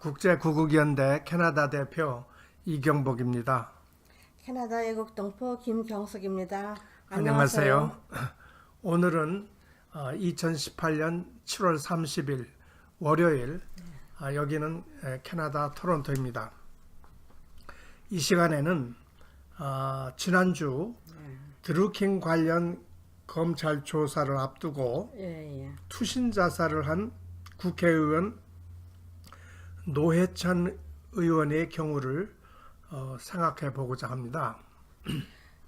국제구국연대 캐나다 대표 이경복입니다. 캐나다 애국 동포 김경숙입니다. 안녕하세요. 오늘은 2018년 7월 30일 월요일 아, 여기는 에, 캐나다 토론토입니다. 이 시간에는 아, 지난주 드루킹 관련 검찰 조사를 앞두고 예, 예. 투신 자살을 한 국회의원 노회찬 의원의 경우를 어, 생각해 보고자 합니다.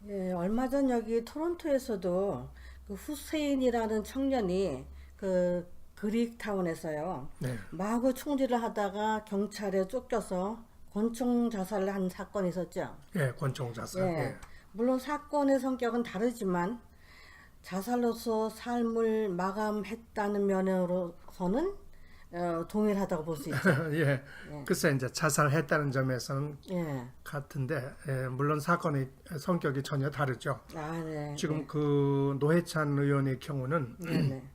예, 얼마 전 여기 토론토에서도 그 후세인이라는 청년이 그 그릭 타운에서요. 네. 마구 총질을 하다가 경찰에 쫓겨서 권총 자살을 한 사건이 있었죠. 예, 권총 자살. 예. 예. 물론 사건의 성격은 다르지만 자살로서 삶을 마감했다는 면으로서는 어, 동일하다고 볼 수 있죠. 예. 글쎄 이제 자살했다는 점에서는 예. 같은데 예, 물론 사건의 성격이 전혀 다르죠. 아, 네. 지금 그 노회찬 의원의 경우는 네, 네.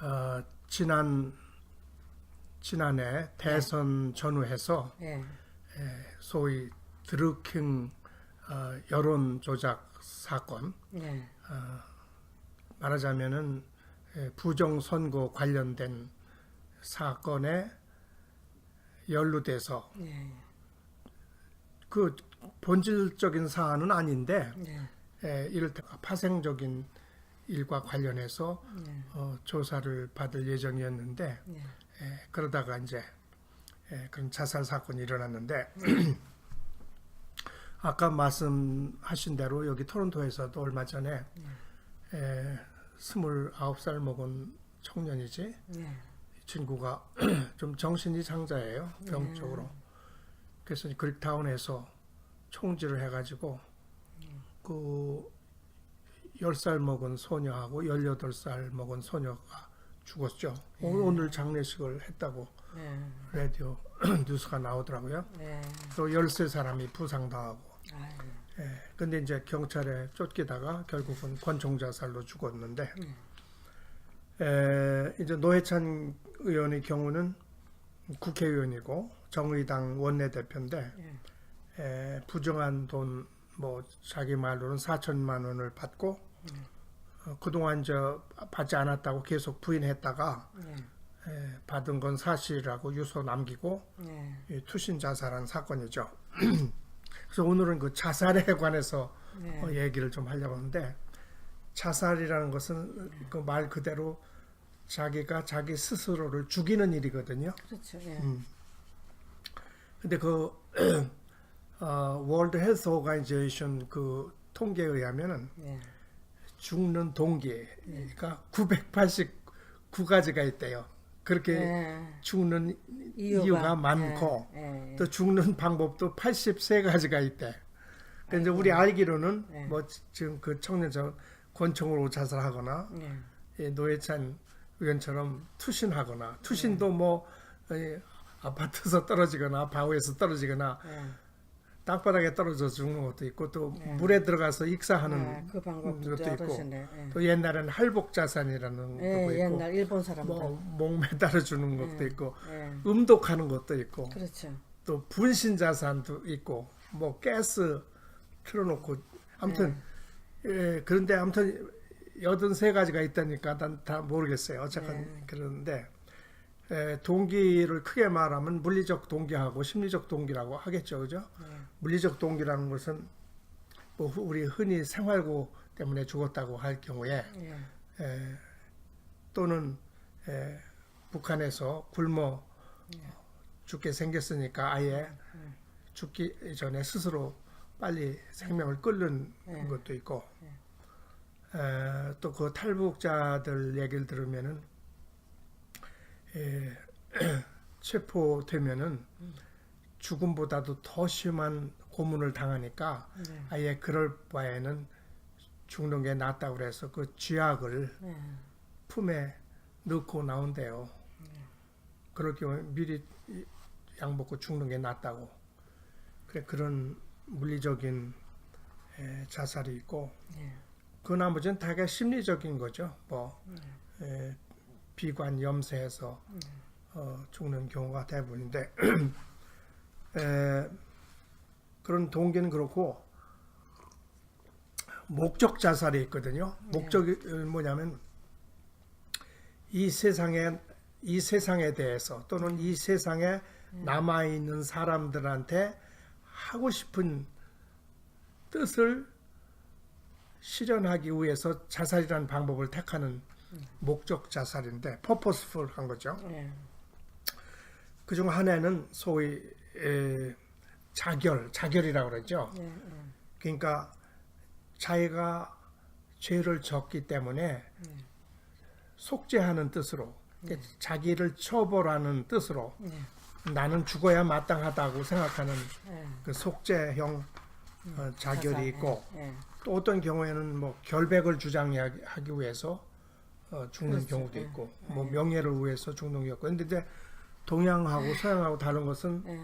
어, 지난 지난해 대선 전후해서 예. 소위 드루킹 어, 여론 조작 사건 예. 말하자면은 예, 부정 선거 관련된 사건에 연루돼서 예. 그 본질적인 사안은 아닌데 예. 예, 이를테 파생적인 일과 관련해서 예. 어, 조사를 받을 예정이었는데 예. 예, 그러다가 이제 예, 그런 자살 사건이 일어났는데 아까 말씀하신 대로 여기 토론토에서도 얼마 전에 예, 29살 먹은 청년이지 예. 이 친구가 좀 정신이 장자예요 병적으로. 그래서 그릭타운에서 총질을 해가지고 그 10살 먹은 소녀하고 18살 먹은 소녀가 죽었죠. 오- 오늘 장례식을 했다고 예. 라디오 뉴스가 나오더라고요. 예. 또 13사람이 부상당하고. 아유. 예, 근데 이제 경찰에 쫓기다가 결국은 권총 자살로 죽었는데 에, 이제 노회찬 의원의 경우는 국회의원이고 정의당 원내대표인데 에, 부정한 돈 뭐 자기 말로는 4천만 원을 받고 어, 그동안 저 받지 않았다고 계속 부인했다가 예. 에, 받은 건 사실이라고 유서 남기고 예. 이 투신 자살한 사건이죠. 그래서 오늘은 그 자살에 관해서 네. 어, 얘기를 좀 하려고 하는데 자살이라는 것은 그 말 그대로 자기가 자기 스스로를 죽이는 일이거든요. 그렇죠. 예. 음. 근데 그 어, 월드 헬스 오가니제이션 그 통계에 의하면은 예. 죽는 동기가 989가지가 있대요. 그렇게 예. 죽는 이유가, 이유가, 많고 예. 예. 또 죽는 방법도 83가지가 있대. 근데 이제 우리 알기로는 네. 뭐 지- 지금 그 청년처럼 권총으로 자살하거나 예. 예, 노회찬 의원처럼 투신하거나 네. 투신도 뭐 예, 아파트에서 떨어지거나 바위에서 떨어지거나 예. 땅바닥에 떨어져 죽는 것도 있고 또 네. 물에 들어가서 익사하는 아, 그 것도 있고. 예. 또 옛날에는 할복 자산이라는 것도 예, 있고 옛날 일본 사람들. 뭐 목매달아 주는 것도 예. 있고 예. 음독하는 것도 있고 그렇죠. 또 분신 자산도 있고 뭐 가스 틀어놓고 아무튼 예, 그런데 아무튼 여든 세 가지가 있다니까 난 다 모르겠어요. 어쨌건 네. 그러는데 예, 동기를 크게 말하면 물리적 동기하고 심리적 동기라고 하겠죠, 그죠? 네. 물리적 동기라는 것은 뭐 후- 우리 흔히 생활고 때문에 죽었다고 할 경우에 예. 에, 또는 에, 북한에서 굶어 죽게 생겼으니까 아예 죽기 전에 스스로 빨리 생명을 끊는 네. 것도 있고 또 그 탈북자들 얘기를 들으면은 에, 체포되면은 죽음보다도 더 심한 고문을 당하니까 네. 아예 그럴 바에는 죽는 게 낫다고 그래서 그 쥐약을 예. 품에 넣고 나온대요. 그럴 경우에 미리 약 먹고 죽는 게 낫다고. 그래 그런 물리적인 에, 자살이 있고 예. 그 나머지는 다가 심리적인 거죠. 뭐 에, 비관 염세해서 어, 죽는 경우가 대부분인데 에, 그런 동기는 그렇고 목적 자살이 있거든요. 목적이 뭐냐면 이 세상에 이 세상에 대해서 또는 이 세상에 남아 있는 사람들한테 하고 싶은 뜻을 실현하기 위해서 자살이라는 방법을 택하는 목적 자살인데 purposeful한 거죠. 예. 그중 하나는 소위 에, 자결, 자결이라고 그러죠. 예. 예. 그러니까 자기가 죄를 졌기 때문에 속죄하는 뜻으로 자기를 처벌하는 뜻으로 예. 나는 죽어야 마땅하다고 생각하는 예. 그 속죄형 어, 자결이 자살, 있고 예. 또 어떤 경우에는 뭐 결백을 주장하기 위해서 어, 죽는 그렇죠. 경우도 예. 있고 뭐 명예를 위해서 죽는 경우도 있고 근데 이제 동양하고 서양하고 다른 것은 예.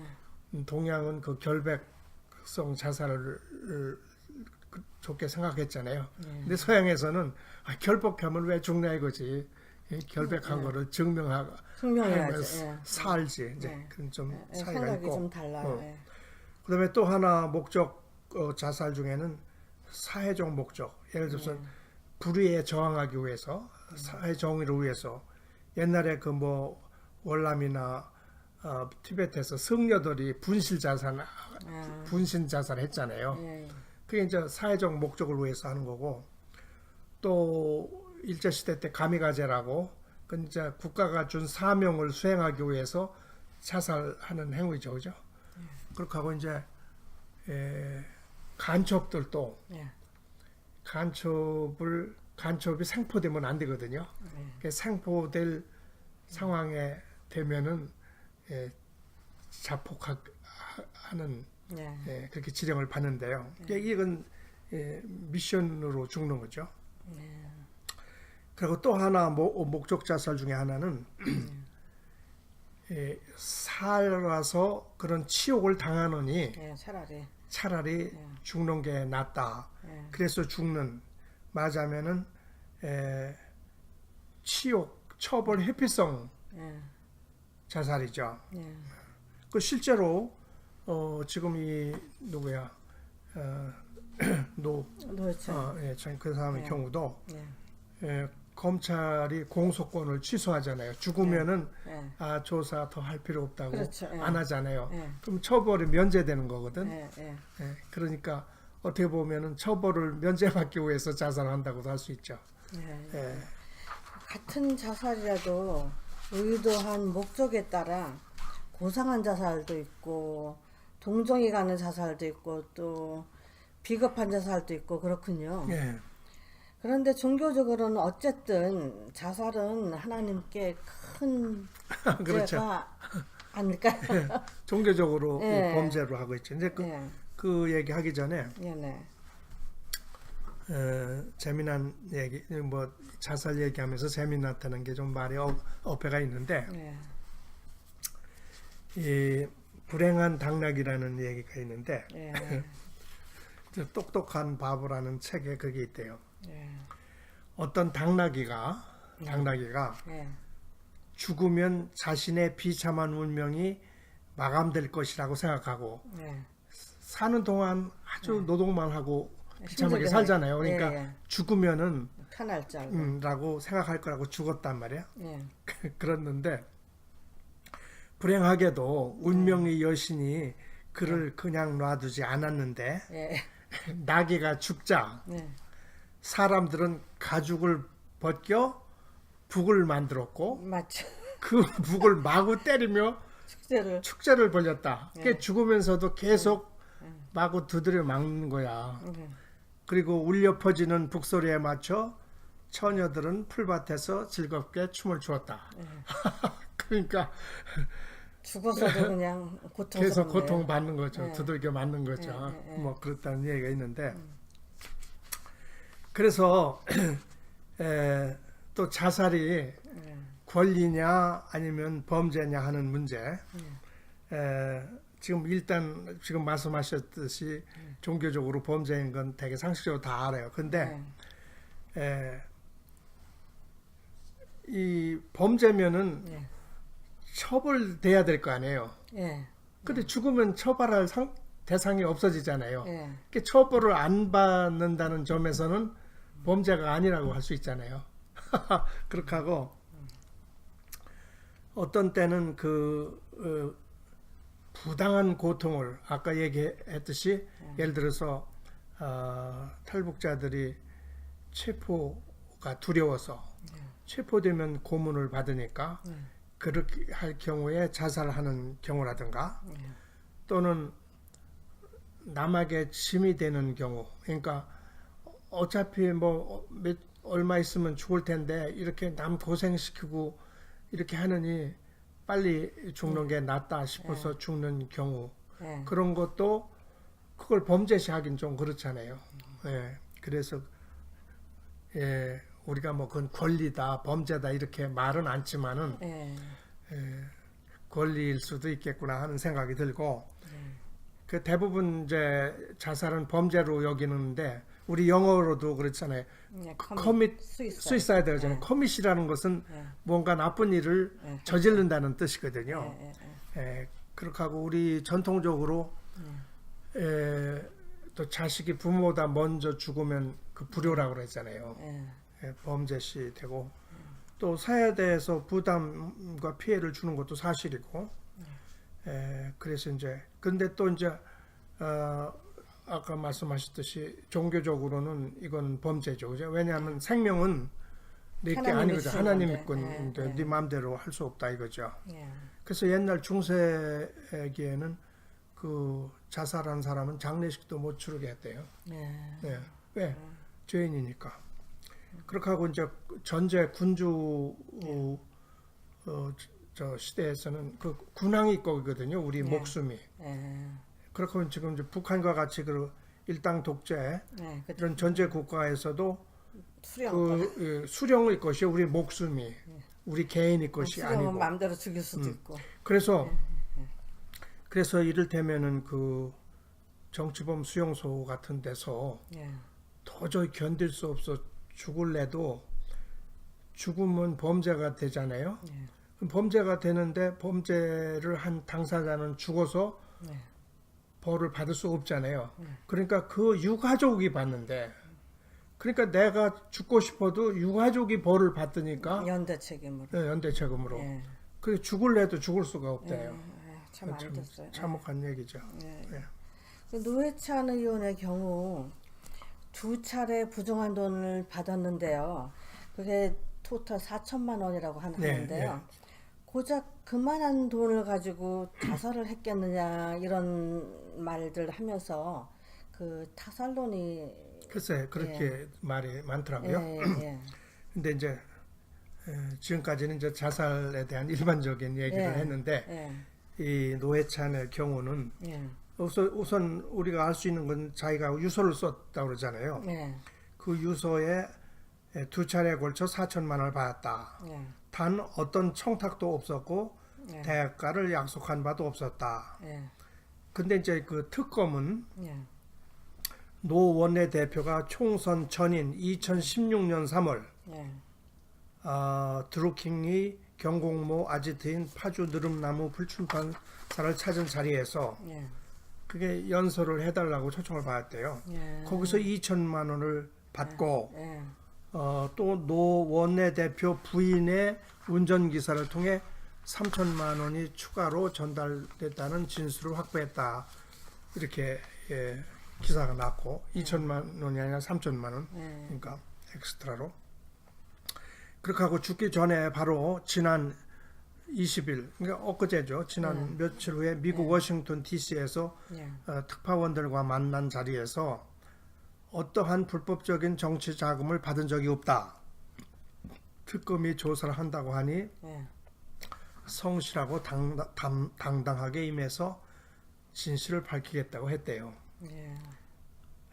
음, 동양은 그 결백성 자살을 그- 좋게 생각했잖아요. 예. 근데 서양에서는 아, 결백하면 왜 죽냐 이거지. 이 결백한 예. 거를 증명하고. 하면서 예. 살지 이제 예. 그런 좀 예, 차이가 생각이 있고. 좀 달라요. 어. 예. 그다음에 또 하나 목적 어, 자살 중에는 사회적 목적. 예를 들어서 예. 불의에 저항하기 위해서 사회 정의를 위해서 옛날에 그 뭐 월남이나 어, 티베트에서 승려들이 분실 자살 아, 분신 자살 했잖아요. 예. 그게 이제 사회적 목적을 위해서 하는 거고 또 일제 시대 때 가미가제라고 그 이제 국가가 준 사명을 수행하기 위해서 자살하는 행위죠, 그죠? 그렇게 하고 이제 에, 간첩들도 예. 간첩을 간첩이 생포되면 안 되거든요. 예. 그 생포될 상황에 되면은 예, 자폭하는 예. 예, 그렇게 지령을 받는데요. 이게 이건 예, 미션으로 죽는 거죠. 예. 그리고 또 하나 모- 목적 자살 중에 하나는 예, 살아서 그런 치욕을 당하느니 예. 차라리. 차라리 예. 죽는 게 낫다. 예. 그래서 죽는 말하자면은 에, 치욕, 처벌, 회피성 예. 자살이죠. 예. 그 실제로 어, 지금 이 누구야 어, 노 그렇죠. 어, 예, 참, 그 사람의 네. 경우도 예. 예, 검찰이 공소권을 취소하잖아요. 죽으면은 예. 아 조사 더 할 필요 없다고 그렇죠. 예. 안 하잖아요. 예. 그럼 처벌이 면제되는 거거든. 예. 예. 예, 그러니까 어떻게 보면은 처벌을 면제받기 위해서 자살한다고도 할 수 있죠. 예. 예, 같은 자살이라도 의도한 목적에 따라 고상한 자살도 있고 동정이 가는 자살도 있고 또 비겁한 자살도 있고 그렇군요. 예, 그런데 종교적으로는 어쨌든 자살은 하나님께 큰 그렇죠. 죄가 아닐까요? 종교적으로 예. 그 범죄로 하고 있죠. 이제 그, 예, 그 얘기 하기 전에 예, 네. 어, 재미난 얘기, 뭐 자살 얘기하면서 재미났다는 게 좀 말이 어, 어폐가 있는데 예, 이 불행한 당락이라는 얘기가 있는데 예, 저 똑똑한 바보라는 책에 그게 있대요. 예, 어떤 당나귀가 당나귀가 예, 죽으면 자신의 비참한 운명이 마감될 것이라고 생각하고 예. 사는 동안 아주 노동만 하고 비참하게 살잖아요. 살- 그러니까 예, 예. 죽으면은 편할 줄 알고. 음, 라고 생각할 거라고 죽었단 말이야. 예, 그랬는데 불행하게도 운명의 여신이 그를 그냥 놔두지 않았는데 예, 나귀가 죽자 예, 사람들은 가죽을 벗겨 북을 만들었고 맞죠. 그 북을 마구 때리며 축제를 축제를 벌였다. 네. 그게 죽으면서도 계속 마구 두드려 막는 거야. 예, 그리고 울려 퍼지는 북소리에 맞춰 처녀들은 풀밭에서 즐겁게 춤을 추었다. 예. 그러니까 죽어서도 그냥 고통스럽네요. 계속 고통 받는 거죠. 네. 두들겨 맞는 거죠. 네, 네, 네. 뭐 그렇다는 얘기가 있는데 그래서 에, 또 자살이 예, 권리냐 아니면 범죄냐 하는 문제. 네. 에, 지금 일단 지금 말씀하셨듯이 네. 종교적으로 범죄인 건 되게 상식적으로 다 알아요. 근데 예, 에, 이 범죄면은 예, 처벌돼야 될 거 아니에요. 예. 근데 죽으면 처벌할 상- 대상이 없어지잖아요. 예. 그 처벌을 안 받는다는 점에서는 범죄가 아니라고 할 수 있잖아요. 그렇게 하고 어떤 때는 그 어, 부당한 고통을 아까 얘기했듯이 예를 들어서 어, 탈북자들이 체포가 두려워서 체포되면 고문을 받으니까 그렇게 할 경우에 자살하는 경우라든가 또는 남에게 짐이 되는 경우 그러니까 어차피 뭐 몇, 얼마 있으면 죽을 텐데 이렇게 남 고생시키고 이렇게 하느니 빨리 죽는 게 낫다 싶어서 죽는 경우 예. 그런 것도 그걸 범죄시 하긴 좀 그렇잖아요. 예. 그래서 예, 우리가 뭐 그건 권리다, 범죄다 이렇게 말은 않지만은 예. 권리일 수도 있겠구나 하는 생각이 들고 그 대부분 이제 자살은 범죄로 여기는데 우리 영어로도 그렇잖아요. 예. 커밋 수이사이드. 수이사이드 하잖아요. 커밋이라는 것은 예. 뭔가 나쁜 일을 예. 저지른다는 뜻이거든요. 예, 예, 예. 예, 그렇게 하고 우리 전통적으로 예, 또 자식이 부모보다 먼저 죽으면 그 불효라고 그랬잖아요. 예. 예, 범죄시 되고 또 사회대에서 부담과 피해를 주는 것도 사실이고 예, 그래서 이제 근데 또 이제 어, 아까 말씀하셨듯이 종교적으로는 이건 범죄죠 그죠 왜냐하면 생명은 내게 아니거든 주신 하나님 건데. 예, 예. 네 마음대로 할 수 없다 이거죠 예. 그래서 옛날 중세기에는 그 자살한 사람은 장례식도 못 치르게 했대요 예. 네. 왜? 죄인이니까. 그렇게 하고 이제 전제 군주 어, 어, 저 시대에서는 그 군왕이 있거든요. 우리 네. 목숨이. 예. 그렇게 하면 지금 북한과 같이 그 일당 독재 예. 그 이런 전제 국가에서도 수령. 그 예, 수령의 것이 우리 목숨이 우리 개인의 것이 수령은 아니고. 마음대로 죽일 수도 음. 있고. 그래서 그래서 이를테면은 그 정치범 수용소 같은 데서 예. 도저히 견딜 수 없어 죽을래도 죽으면 범죄가 되잖아요. 예. 그럼 범죄가 되는데 범죄를 한 당사자는 죽어서 예. 벌을 받을 수 없잖아요. 네. 그러니까 그 유가족이 받는데 그러니까 내가 죽고 싶어도 유가족이 벌을 받으니까 연대 책임으로. 네, 연대 책임으로. 예. 그 죽을래도 죽을 수가 예. 없대요. 예. 참안 참 됐어요. 참혹한 얘기죠. 예. 예. 그 노회찬 의원의 경우 두 차례 부정한 돈을 받았는데요. 그게 토탈 4천만 원이라고 하- 네, 하는데요. 고작 그만한 돈을 가지고 자살을 했겠느냐 이런 말들 하면서 그 타살론이 글쎄 그렇게 말이 많더라고요. 예, 예, 근데 이제 에, 지금까지는 이제 자살에 대한 일반적인 얘기를 예. 했는데 예, 이 노회찬의 경우는 예, 우선, 우선 우리가 알 수 있는 건 자기가 유서를 썼다고 그러잖아요. 예, 그 유서에 에, 두 차례에 걸쳐 4천만 원을 받았다. 예, 단 어떤 청탁도 없었고 예, 대가를 약속한 바도 없었다. 예, 근데 이제 그 특검은 예, 노 원내대표가 총선 전인 2016년 3월 예, 어, 드루킹이 경공모 아지트인 파주 느릅나무 불춘판사를 찾은 자리에서 예, 그게 연설을 해달라고 초청을 받았대요. 예, 거기서 2천만 원을 받고 예, 어, 또노 원내대표 부인의 운전기사를 통해 3천만 원이 추가로 전달됐다는 진술을 확보했다. 이렇게 예, 기사가 났고 2천만 원이 아니라 3천만 원. 예, 그러니까 엑스트라로. 그렇게 하고 죽기 전에 바로 지난 20일 그러니까 엊그제죠. 지난 며칠 후에 미국 워싱턴 D.C.에서 예, 어, 특파원들과 만난 자리에서 어떠한 불법적인 정치 자금을 받은 적이 없다 특검이 조사를 한다고 하니 예, 성실하고 당당, 당, 당당하게 임해서 진실을 밝히겠다고 했대요. 예,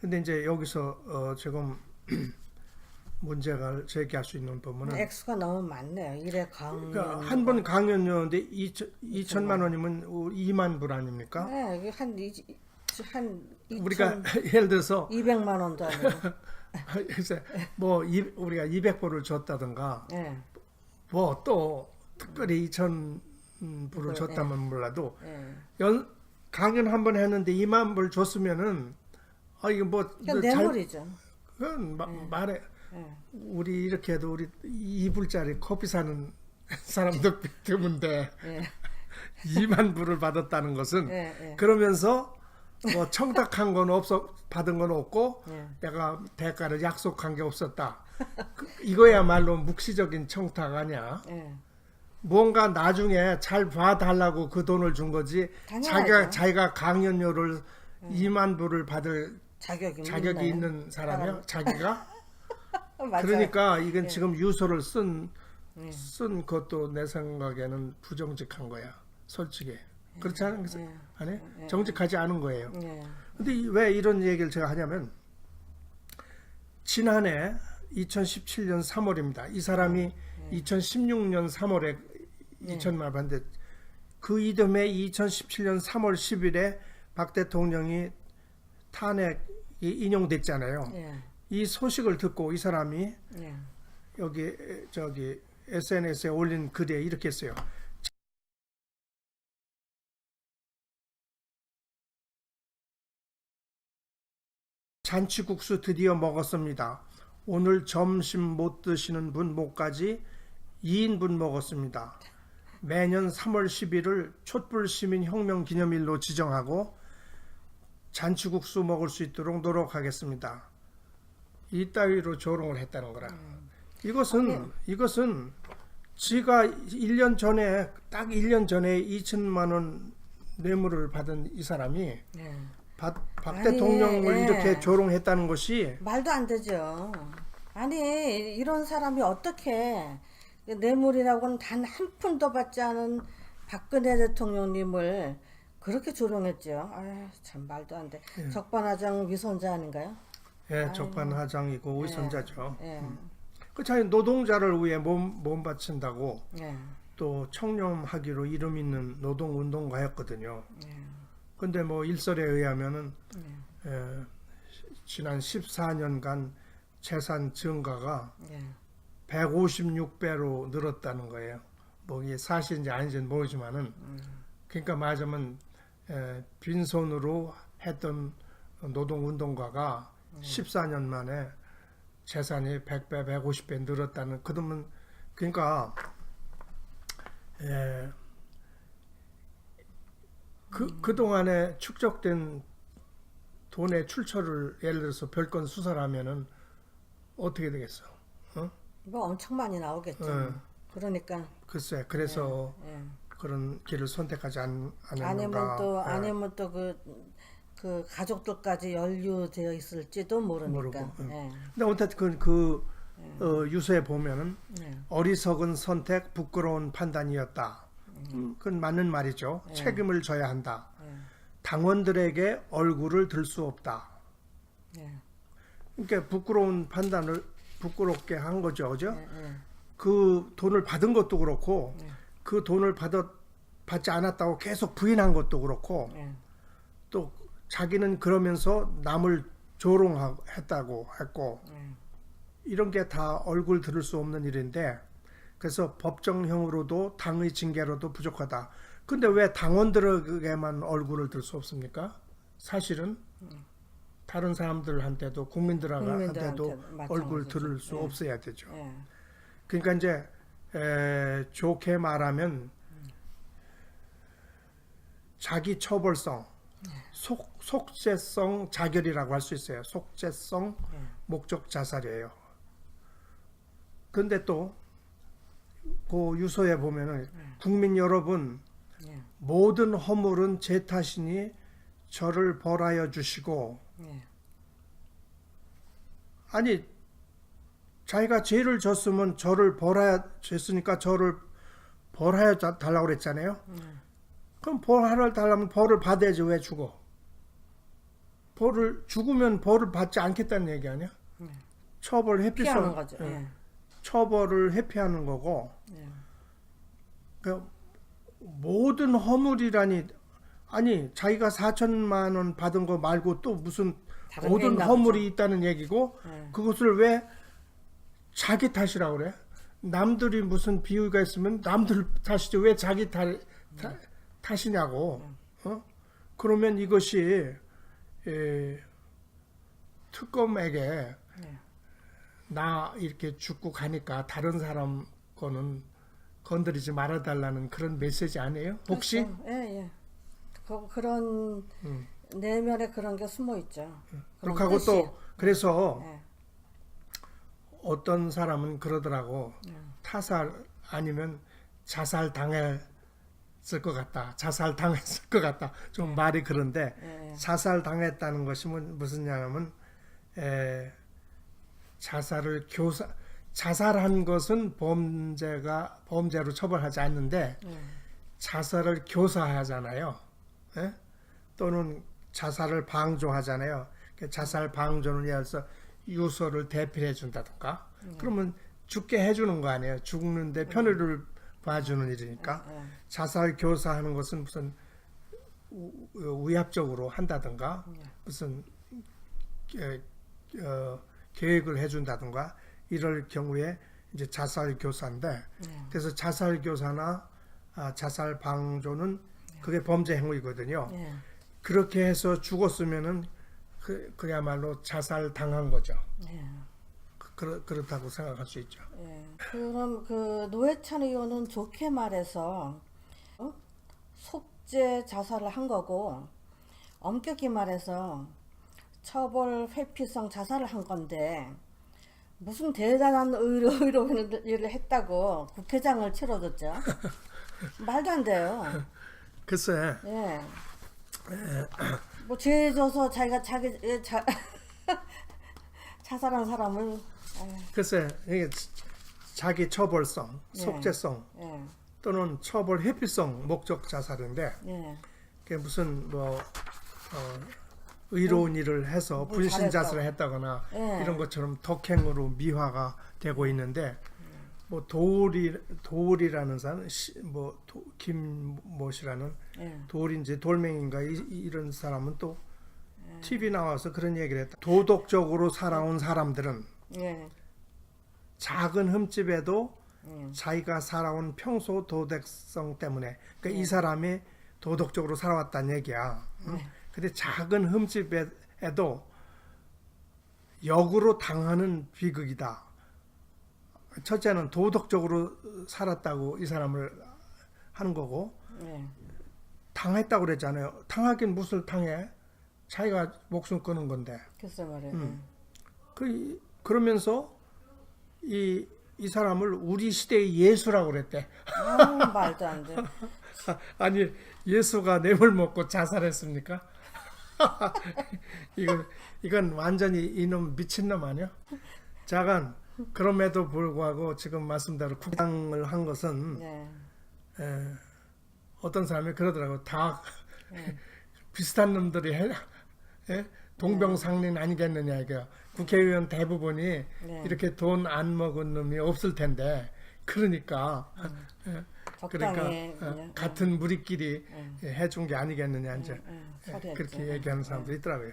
근데 이제 여기서 어, 지금 문제가 제기할 수 있는 부분은 액수가 너무 많네요. 일에 강연. 그러니까 한 번 강연료인데 2천만 원이면 2만 불 아닙니까? 네, 한, 이, 한 우리가 예를 들어서 200만 원도 아니고. 글쎄 뭐 이, 우리가 200불을 줬다든가 예, 뭐또 특별히 2천만 음, 불을 그걸, 줬다면 몰라도 예. 연 강연 한 번 했는데 2만 불 줬으면은 아 이거 뭐 뇌물이죠. 그건 마- 말해 예. 우리 이렇게 해도 우리 2불짜리 커피 사는 사람들 드문데 예. 2만 불을 받았다는 것은 예. 예. 그러면서 뭐 청탁한 건 없어 받은 건 없고 예. 내가 대가를 약속한 게 없었다. 그- 이거야말로 묵시적인 청탁 아니야. 예. 뭔가 나중에 잘 봐달라고 그 돈을 준 거지. 당연하죠. 자기가 자기가 강연료를 2만 불을 받을 자격이 자격이? 있는 사람이야. 자기가. 그러니까 이건 지금 유서를 쓴, 예. 쓴 것도 내 생각에는 부정직한 거야. 솔직히. 그렇지 않은 거 예. 아니? 정직하지 않은 거예요. 예. 근데 이- 왜 이런 얘기를 제가 하냐면 지난해 2017년 3월입니다. 이 사람이 2016년 3월에 2천만 받는데 그 이듬해 2017년 3월 10일에 박 대통령이 탄핵이 인용됐잖아요. 예. 이 소식을 듣고 이 사람이 예. 여기 저기 SNS에 올린 글에 이렇게 했어요. 잔치국수 드디어 먹었습니다. 오늘 점심 못 드시는 분 못까지 2인분 먹었습니다. 매년 3월 10일을 촛불 시민 혁명 기념일로 지정하고 잔치국수 먹을 수 있도록 노력하겠습니다. 이 따위로 조롱을 했다는 거라. 이것은 이것은 지가 1년 전에 딱 1년 전에 2천만 원 뇌물을 받은 이 사람이 예. 박, 박 아니, 대통령을 예. 이렇게 조롱했다는 것이 말도 안 되죠. 아니 이런 사람이 어떻게 뇌물이라고는 단 한 푼도 받지 않은 박근혜 대통령님을 그렇게 조롱했죠. 아 참 말도 안 돼. 예. 적반하장 위선자 아닌가요? 예, 적반하장이고 위선자죠. 예. 그 자기 노동자를 위해 몸, 몸 바친다고 예. 또 청렴하기로 이름 있는 노동운동가였거든요. 예. 근데 뭐 일설에 의하면은 예. 에, 지난 14년간 재산 증가가 예. 156배로 늘었다는 거예요. 뭐 이게 사실인지 아닌지는 모르지만은 음. 그러니까 말하자면 에, 빈손으로 했던 노동운동가가 음. 14년 만에 재산이 100배, 150배 늘었다는 그러면 그러니까 에, 그, 그동안에 축적된 돈의 출처를 예를 들어서 별건 수사를 하면은 어떻게 되겠어? 어? 뭐 엄청 많이 나오겠죠. 예. 그러니까 글쎄, 그래서 예. 그런 길을 선택하지 않, 않았는가. 아니면 또 예. 아니면 또 그 그 가족들까지 연루되어 있을지도 모르니까. 모르고, 응. 예. 근데 어쨌든 그, 그 어, 유서에 보면은 예. 어리석은 선택, 부끄러운 판단이었다. 음, 그건 맞는 말이죠. 책임을 져야 한다. 예. 당원들에게 얼굴을 들 수 없다. 예. 그러니까 부끄러운 판단을 부끄럽게 한 거죠, 그죠? 예. 예. 그 돈을 받은 것도 그렇고 네. 그 돈을 받았 받지 않았다고 계속 부인한 것도 그렇고 예. 또 자기는 그러면서 남을 조롱했다고 했고 예. 이런 게 다 얼굴 들을 수 없는 일인데 그래서 법정형으로도 당의 징계로도 부족하다. 근데 왜 당원들에게만 얼굴을 들 수 없습니까? 사실은 다른 사람들한테도 국민들한테도 국민들한테 얼굴. 들을 수 예. 없어야 되죠. 예. 그러니까 이제 에, 좋게 말하면 자기 처벌성, 속, 속죄성 자결이라고 할 수 있어요. 속죄성 예. 목적 자살이에요. 근데 또 그 유서에 보면은 국민 여러분 예. 모든 허물은 제 탓이니 저를 벌하여 주시고 예. 아니 자기가 죄를 졌으면 저를 벌하여 줬으니까 저를 벌하여 자- 달라고 그랬잖아요. 음. 그럼 벌하여 달라면 벌을 받아야지 왜 죽어? 벌을 죽으면 벌을 받지 않겠다는 얘기 아니야? 네. 처벌 피하는 회피성 거죠. 예. 예. 처벌을 회피하는 거고 예. 그 모든 허물이라니 아니 자기가 4천만 원 받은 거 말고 또 무슨 모든 허물이 있다는 얘기고 예. 그것을 왜 자기 탓이라고 그래? 남들이 무슨 비유가 있으면 남들 탓이지 왜 자기 탓 타, 탓이냐고. 어? 그러면 이것이 에, 특검에게 네. 나 이렇게 죽고 가니까 다른 사람 거는 건드리지 말아달라는 그런 메시지 아니에요? 혹시? 그렇죠. 예, 예. 그, 그런 음. 내면에 그런 게 숨어 있죠. 그렇게 하고. 또 그래서 예. 어떤 사람은 그러더라고 타살 아니면 자살 당했을 것 같다 자살 당했을 것 같다 좀 말이 그런데 예. 자살 당했다는 것이 뭐- 무슨 냐면 에, 자살을 교사 자살한 것은 범죄가 범죄로 처벌하지 않는데 예. 자살을 교사하잖아요. 예? 또는 자살을 방조하잖아요. 그 자살 방조는 예를 들어서 유서를 대필해 준다든가. 그러면 죽게 해주는 거 아니에요. 죽는데 편의를 봐주는 일이니까. 예. 자살 교사하는 것은 무슨 우- 위압적으로 한다든가 무슨 에, 어, 계획을 해준다든가 이럴 경우에 이제 자살 교사인데 예. 그래서 자살 교사나 아, 자살 방조는 그게 범죄 행위거든요. 예. 그렇게 해서 죽었으면은 그, 그야말로 자살 당한 거죠. 예. 그, 그렇다고 생각할 수 있죠. 예. 그럼 그 노회찬 의원은 좋게 말해서 어? 속죄 자살을 한 거고 엄격히 말해서 처벌 회피성 자살을 한 건데 무슨 대단한 의로 일을 했다고 국회장을 치러줬죠. 말도 안 돼요. 글쎄, 예. 뭐죄 져서 자기가 자기 예, 자, 자살한 사람을 아, 글쎄 이게 자기 처벌성, 네. 속죄성 예. 또는 처벌 회피성 목적 자살인데 예. 그게 무슨 뭐 어, 의로운 일을 해서 분신 잘했다고. 자살을 했다거나 예. 이런 것처럼 덕행으로 미화가 되고 있는데 뭐 도울이 도울이라는 사람 뭐 김모씨라는 예. 돌인지 돌멩인가 이, 런 사람은 또 네. TV 나와서 그런 얘기를 했다. 도덕적으로 살아온 사람들은 예. 작은 흠집에도 예. 자기가 살아온 평소 도덕성 때문에 그러니까 네. 이 사람이 도덕적으로 살아왔다는 얘기야. 응? 네. 근데 작은 흠집에도 역으로 당하는 비극이다. 첫째는 도덕적으로 살았다고 이 사람을 하는 거고 예. 당했다고 그랬잖아요. 당하긴 무슨 당해? 자기가 목숨 끊은 건데. 글쎄 말이에요. 음. 그 그러면서 이 이 사람을 우리 시대의 예수라고 그랬대. 아우 말도 안 돼. 아니 예수가 뇌물 먹고 자살했습니까? 이건 이건 완전히 이놈 미친놈 아니야? 자간 그럼에도 불구하고 지금 말씀대로 국장을 한 것은 네. 에, 어떤 사람이 그러더라고 다 네. 비슷한 놈들이 해, 예? 동병상련 아니겠느냐 이거 국회의원 대부분이 네. 이렇게 돈 안 먹은 놈이 없을 텐데 그러니까 예, 그러니까 어, 그냥, 같은 무리끼리 음. 예, 해준 게 아니겠느냐 이제 예, 예, 처리했죠. 그렇게 얘기하는 사람들이 있더라고요.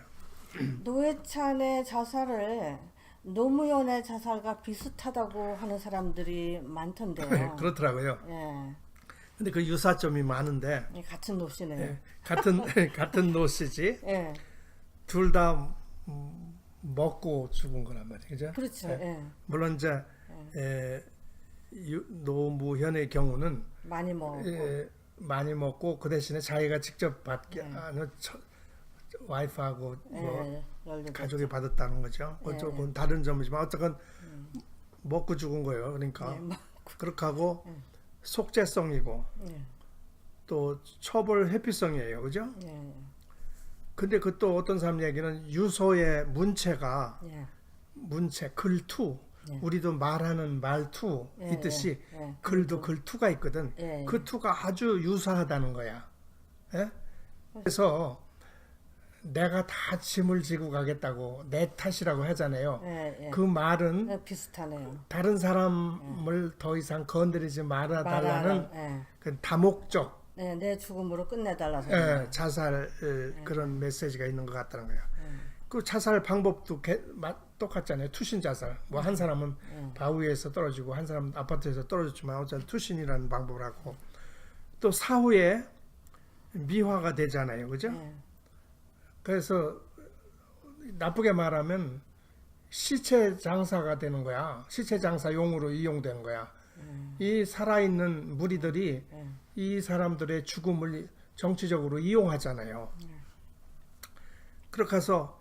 노회찬의 자살을 노무현의 자살과 비슷하다고 하는 사람들이 많던데요. 그렇더라고요. 예, 근데 그 유사점이 많은데 예, 같은 노시네요. 예, 같은 같은 노시지 예, 둘다 먹고 죽은 거란 말이에요. 그죠? 그렇죠. 예, 물론 이제 에, 유- 노무현의 경우는 많이 먹고. 에, 많이 먹고 그 대신에 자기가 직접 받게 네. 하는 처- 와이프하고 뭐 예. 가족이 받았다는 거죠. 네. 어쩌건 다른 점이지만 어쨌건 먹고 죽은 거예요. 그러니까 예, 뭐, 그렇게 하고 속죄성이고 예, 또 처벌 회피성이에요. 그죠? 예, 근데 그 또 어떤 사람 얘기는 유서의 문체가 예, 문체 글투 네. 우리도 말하는 말투 예, 있듯이 예, 예. 글도 글투가 있거든. 예, 그 투가 아주 유사하다는 거야. 예? 그래서 내가 다 짐을 지고 가겠다고 내 탓이라고 하잖아요. 예, 예. 그 말은 예, 비슷하네요. 다른 사람을 더 이상 건드리지 말아 달라는 예, 그 다목적 네, 내 죽음으로 끝내달라서. 예, 자살 어, 그런 메시지가 있는 것 같다는 거야. 그 자살 방법도 개- 마- 똑같잖아요. 투신 자살. 뭐 한 사람은 바위에서 떨어지고 한 사람은 아파트에서 떨어졌지만 어쨌든 투신이라는 방법을 하고 또 사후에 미화가 되잖아요. 그죠? 예. 그래서 나쁘게 말하면 시체 장사가 되는 거야. 시체 장사용으로 이용되는 거야. 이 살아있는 무리들이 예. 이 사람들의 죽음을 정치적으로 이용하잖아요. 그렇게 해서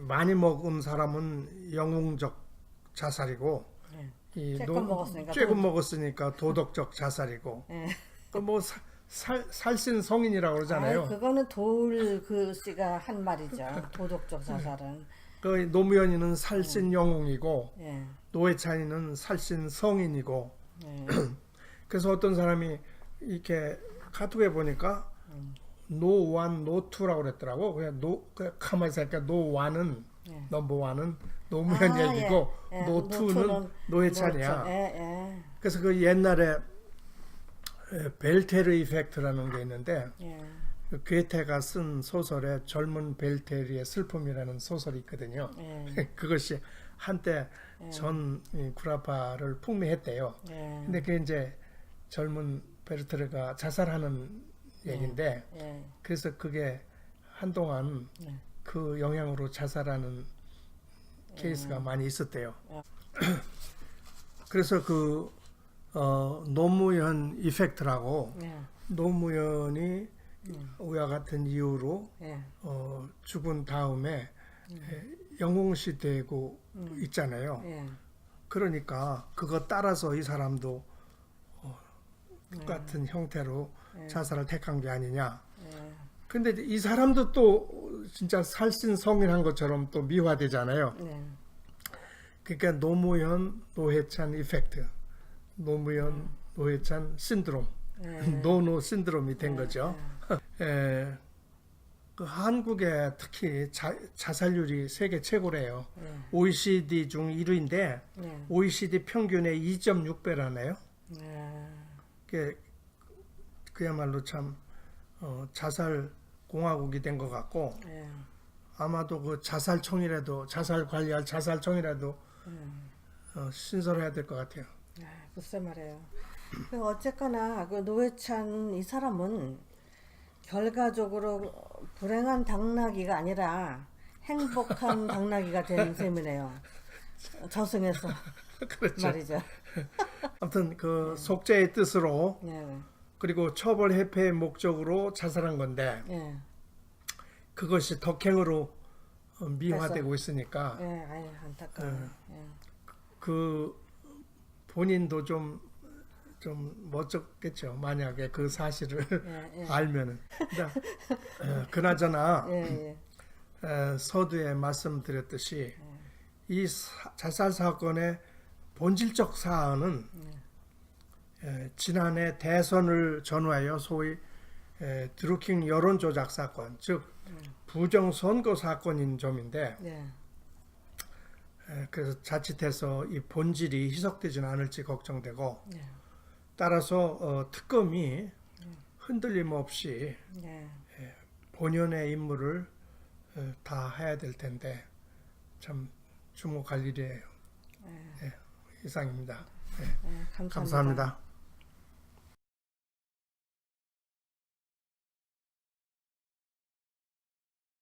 많이 먹은 사람은 영웅적 자살이고 예. 이 쬐끔 먹었으니까 쬐끔 먹었으니까 도덕적 자살이고 예. 그뭐 살신 성인이라고 그러잖아요. 아이, 그거는 도울 그 씨가 한 말이죠. 도덕적 자살은. 그 노무현이는 살신 영웅이고 예. 노회찬이는 살신 성인이고 예. 그래서 어떤 사람이 이렇게 카톡에 보니까 노원 노투라고 그랬더라고 그냥 노 그냥 가만히 생각해 노원은 예. 넘버 원은 노무현 아, 얘기고 예. 예. 노투는 노투는 노회찬이야 노천. 예, 예. 그래서 그 옛날에 에, 벨테르 이펙트라는 게 있는데 예. 그 괴테가 쓴 소설에 젊은 벨테르의 슬픔이라는 소설이 있거든요. 예. 그것이 한때 전 이, 구라파를 풍미했대요. 예. 근데 그게 이제 젊은 베르테르가 자살하는 얘기인데 예. 그래서 그게 한동안 네. 그 영향으로 자살하는 케이스가 많이 있었대요. 어. 그래서 그 어, 노무현 이펙트라고 예. 노무현이 우와 같은 이유로 예. 어, 죽은 다음에 에, 영웅시 되고 있잖아요. 예. 그러니까 그거 따라서 이 사람도 어, 똑같은 형태로 자살을 택한 게 아니냐. 예. 근데 이 사람도 또 진짜 살신 성인한 것처럼 또 미화되잖아요. 예. 그러니까 노무현 노회찬 이펙트, 노무현 노회찬 신드롬, 예. 노노 신드롬이 된 거죠. 에, 그 한국에 특히 자, 자살률이 세계 최고래요. 예. OECD 중 1위인데 예. OECD 평균의 2.6배라네요. 예. 그야말로 참 어, 자살 공화국이 된 것 같고 예. 아마도 그 자살청이라도 자살 관리할 자살청이라도 어, 신설해야 될 것 같아요. 아, 글쎄 말이에요. 그 어쨌거나 그 노회찬 이 사람은 결과적으로 불행한 당나귀가 아니라 행복한 당나귀가 된 셈이네요. 저승에서 그렇죠. 말이죠. 아무튼 그 속죄의 뜻으로 예, 그리고 처벌 회피의 목적으로 자살한 건데 예, 그것이 덕행으로 어, 미화되고 있으니까 예, 아유 안타까워. 예, 그 본인도 좀 좀 멋졌겠죠. 만약에 그 사실을 예, 예, 알면은. 그러니까, 어, 그나저나 예, 예, 에, 서두에 말씀드렸듯이 이 사- 자살 사건의 본질적 사안은 에, 지난해 대선을 전후하여 소위 에, 드루킹 여론 조작 사건, 즉 부정 선거 사건인 점인데 예, 에, 그래서 자칫해서 이 본질이 희석되지는 않을지 걱정되고 예, 따라서 어, 특검이 흔들림 없이 예. 본연의 임무를 어, 다 해야 될 텐데 참 주목할 일이에요. 예, 이상입니다. 예, 감사합니다. 감사합니다.